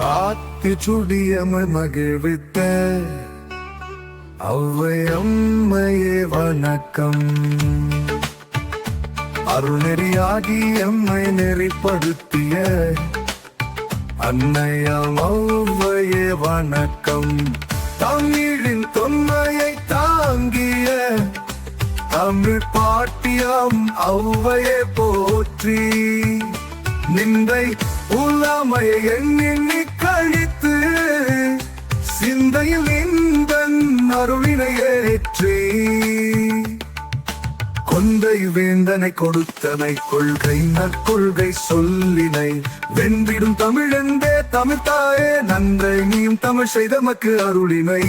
ஆத்தி சுடியமை மகிழ்வித்த அவ்வை அம்மையே வணக்கம். அருள்நெறியாகி எம்மை நெறிப்படுத்திய அன்னையாம் ஔவையே வணக்கம். தமிழின் தொன்மையை தாங்கிய தமிழ் பாட்டியம் அவ்வையே போற்றி. நிந்தை உள்ளமையை எண்ணி சிந்தையில் இந்த அருளினை ஏற்றி. கொந்தை வேந்தனை கொடுத்தனை கொள்கை நற்கொள்கை சொல்லினை. வென்றிடும் தமிழென்றே தமிழ் தாயே நன்றை நீயும் தமிழ் செய்தமக்கு அருளினை.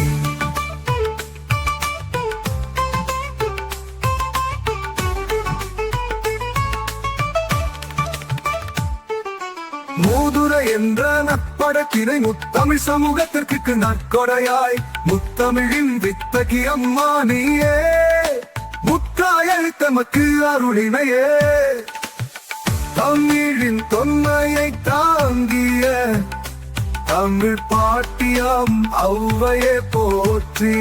மூதுர என்ற நற்படத்தினை முத்தமிழ் சமூகத்திற்கு நற்கொடையாய் முத்தமிழின் வித்தகி அம்மா நீயே. முத்தாய் அருளினையே. தமிழின் தொன்மையை தாங்கிய தமிழ் பாட்டியம் அவ்வையே போற்றி.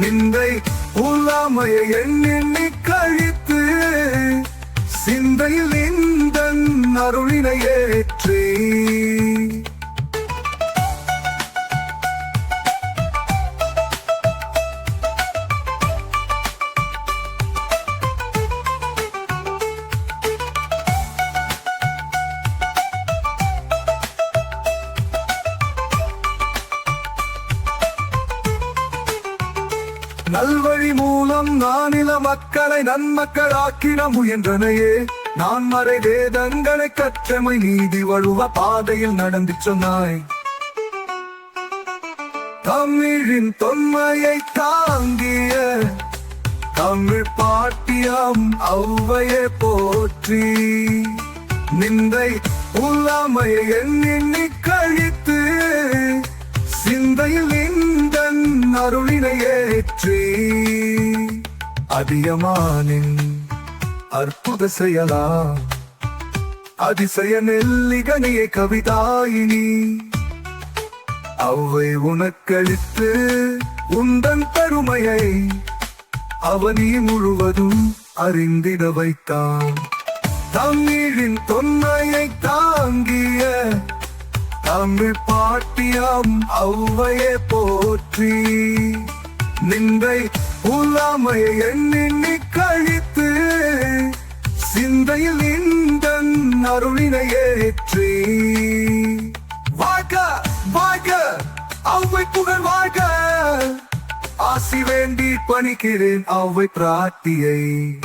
நிந்தை உலாமையை எண்ணி கழித்து சிந்தையில் இந்த அருளினை ஏற்றி. நல்வழி மூலம் நானில மக்களை நன்மக்களாக்கின முயன்றனையே. நான் மறை வேதங்களை கற்றமை நீதி வழுவ பாதையில் நடந்து சொன்னாய். தமிழின் தொன்மையை தாங்கிய தமிழ் பாட்டியம் அவ்வையே போற்றி. நிந்தை உள்ளமையை எண்ணி கழித்து அதியமானின் அற்புத செயலா. அதிசய நெல்லிகனியை கவிதாயினி. அவை உனக்களித்து உந்தன் பெருமையை அவனி முழுவதும் அறிந்திட வைத்தான். தமிழின் தொன்மையை தாங்கிய தமிழ் பாட்டியம் அவ்வையே போற்றி. நின்றை உலாமையை எண்ணி கழித்து சிந்தையில் இந்த அருளினை ஏற்றி. வாழ்க வாழ்க அவை புகழ் வாழ்க. ஆசி வேண்டி பணிக்கிறேன் அவை பிரார்த்தியை.